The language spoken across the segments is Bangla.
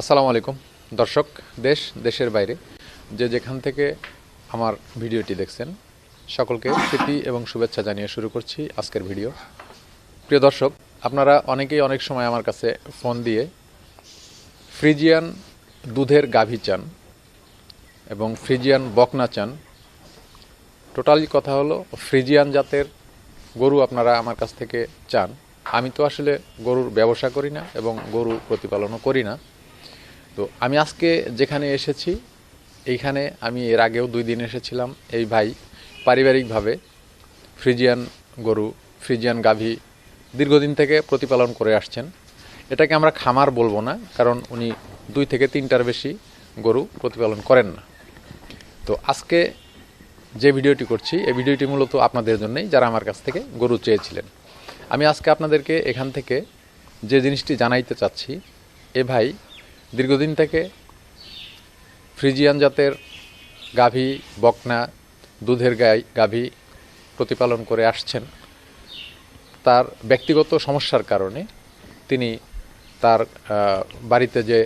আসসালামু আলাইকুম। দর্শক, দেশ, দেশের বাইরে যে যেখান থেকে আমার ভিডিওটি দেখছেন, সকলকে প্রীতি এবং শুভেচ্ছা জানিয়ে শুরু করছি আজকের ভিডিও। প্রিয় দর্শক, আপনারা অনেকেই অনেক সময় আমার কাছে ফোন দিয়ে ফ্রিজিয়ান দুধের গাভী চান এবং ফ্রিজিয়ান বকনা চান। টোটালি কথা হলো, ফ্রিজিয়ান জাতের গরু আপনারা আমার কাছ থেকে চান। আমি তো আসলে গরুর ব্যবসা করি না এবং গরু প্রতিপালনও করি না। তো আমি আজকে যেখানে এসেছি, এইখানে আমি এর আগেও দুই দিন এসেছিলাম। এই ভাই পারিবারিকভাবে ফ্রিজিয়ান গরু, ফ্রিজিয়ান গাভী দীর্ঘদিন থেকে প্রতিপালন করে আসছেন। এটাকে আমরা খামার বলব না, কারণ উনি দুই থেকে তিনটার বেশি গরু প্রতিপালন করেন না। তো আজকে যে ভিডিওটি করছি, এই ভিডিওটি মূলত আপনাদের জন্যই, যারা আমার কাছ থেকে গরু চেয়েছিলেন। আমি আজকে আপনাদেরকে এখান থেকে যে জিনিসটি জানাইতে চাচ্ছি, এ ভাই দীর্ঘদিন থেকে ফ্রিজিয়ান জাতের গাভী, বকনা, দুধের গাই গাভী প্রতিপালন করে আসছেন। তার ব্যক্তিগত সমস্যার কারণে তিনি তার বাড়িতে যে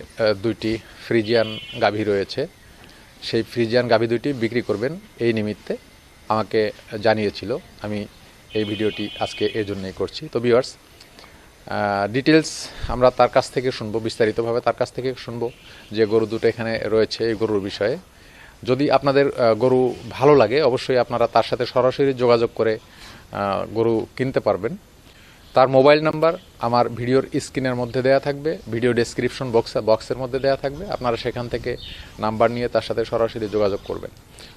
দুইটি ফ্রিজিয়ান গাভী রয়েছে, সেই ফ্রিজিয়ান গাভী দুইটি বিক্রি করবেন এই নিমিত্তে আমাকে জানিয়েছিল। আমি এই ভিডিওটি আজকে এই জন্যই করছি। তো ভিউয়ার্স ডিটেলস আমরা তার কাছ থেকে শুনব, বিস্তারিতভাবে তার কাছ থেকে শুনব যে গরু দুটো এখানে রয়েছে এই গরুর বিষয়ে। যদি আপনাদের গরু ভালো লাগে, অবশ্যই আপনারা তার সাথে সরাসরি যোগাযোগ করে গরু কিনতে পারবেন। তার মোবাইল নাম্বার আমার ভিডিওর স্ক্রিনের মধ্যে দেয়া থাকবে, ভিডিও ডেসক্রিপশন বক্স বক্সের মধ্যে দেয়া থাকবে। আপনারা সেখান থেকে নাম্বার নিয়ে তার সাথে সরাসরি যোগাযোগ করবেন।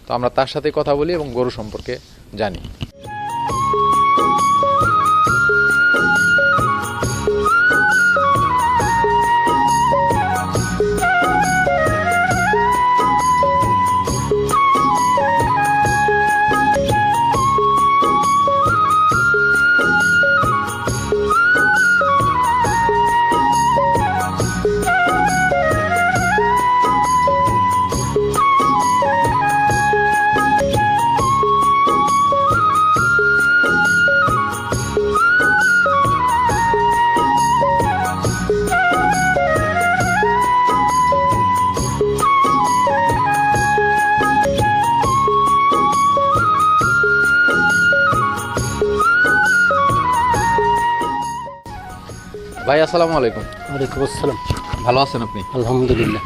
তো আমরা তার সাথে কথা বলি এবং গরু সম্পর্কে জানি। ভাই আসসালামু আলাইকুম। ওয়ালাইকুম আসসালাম। ভালো আছেন আপনি? আলহামদুলিল্লাহ।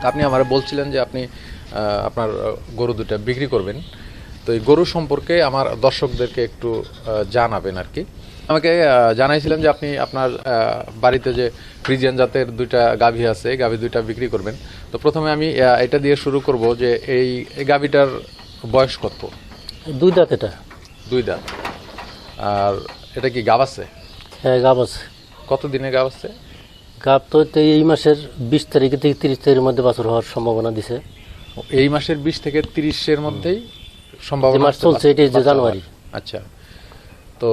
তা আপনি আমার বলছিলেন যে আপনি আপনার গরু দুটা বিক্রি করবেন। তো এই গরু সম্পর্কে আমার দর্শকদেরকে একটু জানাবেন আর কি। আমাকে জানাইছিলেন যে আপনি আপনার বাড়িতে যে ফ্রিজিয়ান জাতের দুইটা গাভী আছে এই গাভী দুইটা বিক্রি করবেন। তো প্রথমে আমি এটা দিয়ে শুরু করব যে এই এই গাভীটার বয়স কত? দুই দাঁত এটা। দুই দাঁত। আর এটা কি গাব আছে? হ্যাঁ গাব আছে। কত দিনে গাব আছে? গাব তো এই মাসের বিশ তারিখ থেকে তিরিশ তারিখের মধ্যে বাছর হওয়ার সম্ভাবনা দিছে। এই মাসের বিশ থেকে তিরিশের মধ্যেই সম্ভাবনা মাস চলছে, এটাই যে জানুয়ারি। আচ্ছা। তো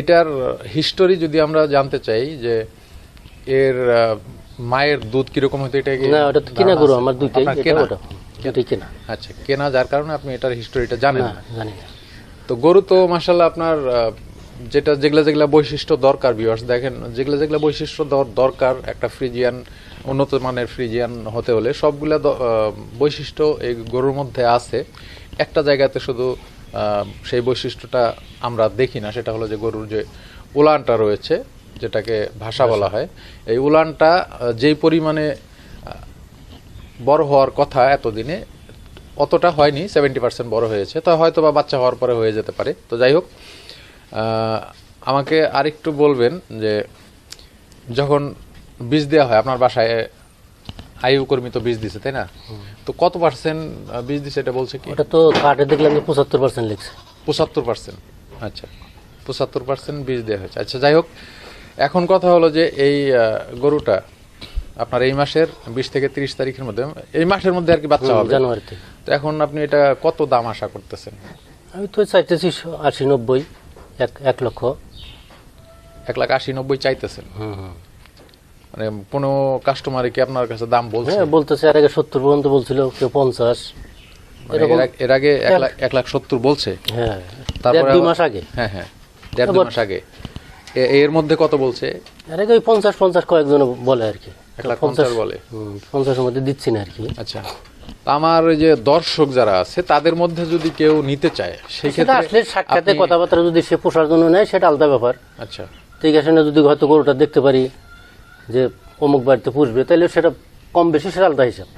এটার হিস্টোরি যদি আমরা জানতে চাই যে এর মায়ের দুধ কীরকম হতো এটা কি না ওটা তো কিনা গরু আমার দুইটাই এটা কেনা? ওটা দুইটাই কেনা। আচ্ছা কেনা যার কারণে আপনি এটার হিস্টোরিটা জানেন। না জানি না। তো গরু তো মাসাল্লাহ আপনার যেটা যেগুলা যেগুলা বৈশিষ্ট্য দরকার ভিউয়ার্স দেখেন যেগুলা যেগুলা বৈশিষ্ট্য দর- দরকার একটা ফ্রিজিয়ান উন্নত মানের ফ্রিজিয়ান হতে হলে সবগুলা বৈশিষ্ট্য এই গরুর মধ্যে আছে। একটা জায়গাতে শুধু সেই বৈশিষ্ট্যটা আমরা দেখি না সেটা হলো যে গরুর যে উলানটা রয়েছে যেটাকে ভাষা বলা হয় এই উলানটা যেই পরিমাণে বড় হওয়ার কথা এতদিনে অতটা হয়নি সেভেন্টি পার্সেন্ট বড় হয়েছে। তো হয়তো বা বাচ্চা হওয়ার পরে হয়ে যেতে পারে। তো যাই হোক আমাকে আরেকটু বলবেন যে যখন বীজ দেওয়া হয় আপনার বাসায় আয়ু কর্মী তো বীজ দিছে তাই না? তো কত পার্সেন্ট বীজ দিছে এটা বলছে কি? ওটা তো কার্ডে দেখলাম যে পঁচাত্তর পার্সেন্ট লিখছে। পঁচাত্তর পার্সেন্ট আচ্ছা পঁচাত্তর পার্সেন্ট বীজ দেওয়া হয়েছে। আচ্ছা যাই হোক এখন কথা হলো যে এই গরুটা আপনার এই মাসের বিশ থেকে তিরিশ তারিখের মধ্যে এই মাসের মধ্যে আর কি বাচ্চা হবে? জানুয়ারি থেকে তো এখন আপনি এটা কত দাম আশা করতেছেন? আমি তো চাইতেছি আশি নব্বই। এক এক লক্ষ। এক লাখ আশি নব্বই চাইতেছেন। মানে কোনো কাস্টমারে কি আপনার কাছে দাম বলছে? হ্যাঁ বলতেছে এর আগে সত্তর পর্যন্ত বলছিল কেউ পঞ্চাশ। মানে এর আগে এক লাখ সত্তর বলছে। হ্যাঁ তারপরে দুই মাস আগে। হ্যাঁ হ্যাঁ দেড় দুই মাস আগে। এর মধ্যে কত বলছে? এর আগে ওই পঞ্চাশ পঞ্চাশ কয়েকজন বলে আর কি। এক লাখ পঞ্চাশ বলে। পঞ্চাশের মধ্যে দিচ্ছি না আর কি। আচ্ছা। আমার ওই যে দর্শক যারা আছে তাদের মধ্যে যদি কেউ নিতে চায় সেই ক্ষেত্রে আসলে সাক্ষাতে কথাবার্তা যদি সে পোষার জন্য নেয় সেটা আলাদা ব্যাপার। আচ্ছা। ঠিক আছে না যদি হয়তো গরুটা দেখতে পারি যে অমুক বাড়িতে পুষবে তাহলে সেটা কম বেশি সেটা আলাদা হিসাব।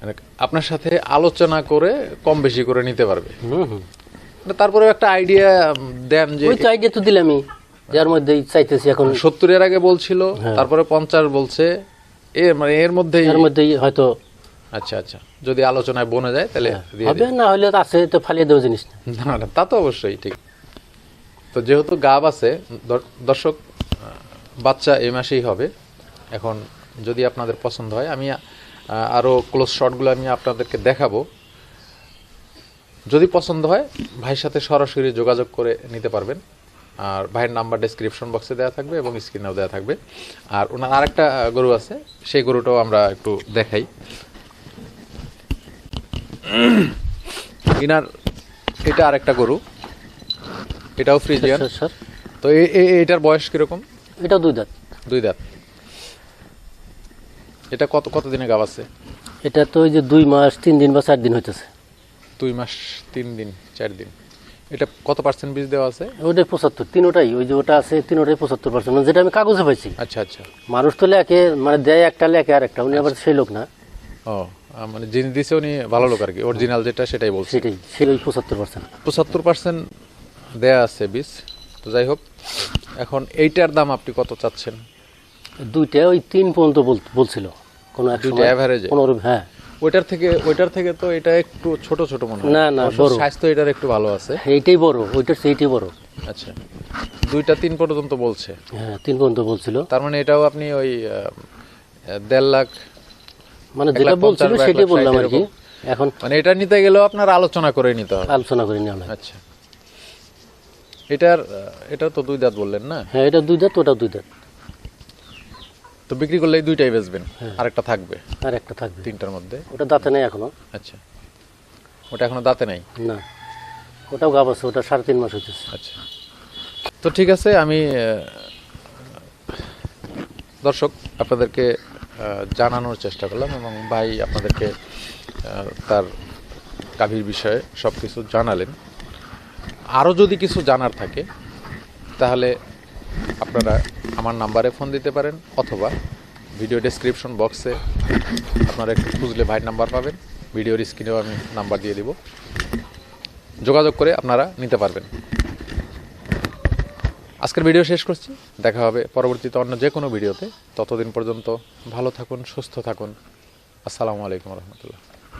মানে আপনার সাথে আলোচনা করে কম বেশি করে নিতে পারবে। হুম মানে তারপরে একটা আইডিয়া দেন যে ওই তো আইডিয়া তো দিলামই যার মধ্যে চাইতেছি এখন। সত্তরের আগে বলছিল হ্যাঁ। তারপরে পঞ্চাশ বলছে এর মানে এর মধ্যেই এর মধ্যেই হয়তো আচ্ছা আচ্ছা। যদি আলোচনায় বনে যায় তাহলে দিয়ে হবে না হলে আছে তো ফালিয়ে দেওয়া জিনিস না না তা তো অবশ্যই ঠিক। তো যেহেতু গাব আছে দর্শক বাচ্চা এই মাসেই হবে। এখন যদি আপনাদের পছন্দ হয় আমি আহ, আরও ক্লোজ শটগুলো আমি আপনাদেরকে দেখাবো। যদি পছন্দ হয় ভাইয়ের সাথে সরাসরি যোগাযোগ করে নিতে পারবেন। আর ভাইয়ের নাম্বার ডেসক্রিপশন বক্সে দেওয়া থাকবে এবং স্ক্রিনেও দেওয়া থাকবে। আর ওনার আরেকটা গরু আছে সেই গরুটাও আমরা একটু দেখাই। ইনার এটা আরেকটা গরু। এটাও ফ্রিজিয়ান। Sir, sir. তো এটার বয়স কীরকম? এটা দুই দাঁত। দুই দাঁত। এটা কত কত দিনে গাব আছে? এটা তো ওই যে দুই মাস তিন দিন বা চার দিন হইতেছে। দুই মাস তিন দিন চার দিন। এটা কত পার্সেন্ট বীজ দেওয়া আছে? ওটাই পঁচাত্তর তিনোটাই। ওই যে ওটা আছে তিনোটাই পঁচাত্তর পার্সেন্ট যেটা আমি কাগজে পাইছি। আচ্ছা আচ্ছা। মানুষ তো লেখে মানে দেয় একটা লেখে আর একটা উনি আবার সেই লোক না। ও। মানে যিনি দিছে উনি ভালো লোক আর কি। অরিজিনাল যেটা সেটাই বলছে। সেটাই সেই পঁচাত্তর পার্সেন্ট পঁচাত্তর পার্সেন্ট দেয়া আছে বীজ। তো যাই হোক এখন এইটার দাম আপনি কত চাচ্ছেন? দুইটা ওই তিন পর্যন্ত বলছিল। কোনো দুইটা average পনেরো হ্যাঁ। ওইটার থেকে ওইটার থেকে তো এটা একটু ছোট ছোট মনে হয়। না, না, বড়। স্বাস্থ্য এটার একটু ভালো আছে। এইটাই বড় ওইটার সেইটাই বড়। আচ্ছা। দুইটা তিন পর্যন্ত বলছে। হ্যাঁ তিন পর্যন্ত বলছিল। তার মানে এটাও আপনি ওই দেড় লাখ মানে যেটা বলছিল সেটাই বললাম আর কি। এখন মানে এটা নিতে গেলেও আপনার আলোচনা করে নিতে হবে। আলোচনা করে নেওয়া আচ্ছা। এটার এটা তো দুই দাঁত বললেন না? হ্যাঁ এটা দুই দাঁত ওটা দুই দাঁত। তো বিক্রি করলে দুইটাই বেচবেন? হ্যাঁ। আরেকটা থাকবে? আর একটা থাকবে। তিনটার মধ্যে? ওটা দাঁতে নেই এখনও। আচ্ছা। ওটা এখনও দাঁতে নাই? না। ওটাও গাব আছে ওটা সাড়ে তিন মাস হইতেছে। আচ্ছা। তো ঠিক আছে আমি দর্শক আপনাদেরকে জানানোর চেষ্টা করলাম এবং ভাই আপনাদেরকে তার গাভীর বিষয়ে সব কিছু জানালেন। আরও যদি কিছু জানার থাকে, তাহলে আপনারা আমার নাম্বারে ফোন দিতে পারেন অথবা ভিডিও ডেসক্রিপশন বক্সে আপনারা একটু খুঁজলে ভাইয়ের নাম্বার পাবেন। ভিডিওর স্ক্রিনেও আমি নাম্বার দিয়ে দিব। যোগাযোগ করে আপনারা নিতে পারবেন। আজকের ভিডিও শেষ করছি। দেখা হবে পরবর্তীতে অন্য যে কোনো ভিডিওতে ততদিন পর্যন্ত ভালো থাকুন, সুস্থ থাকুন। আসসালামু আলাইকুম রহমতুল্লাহ।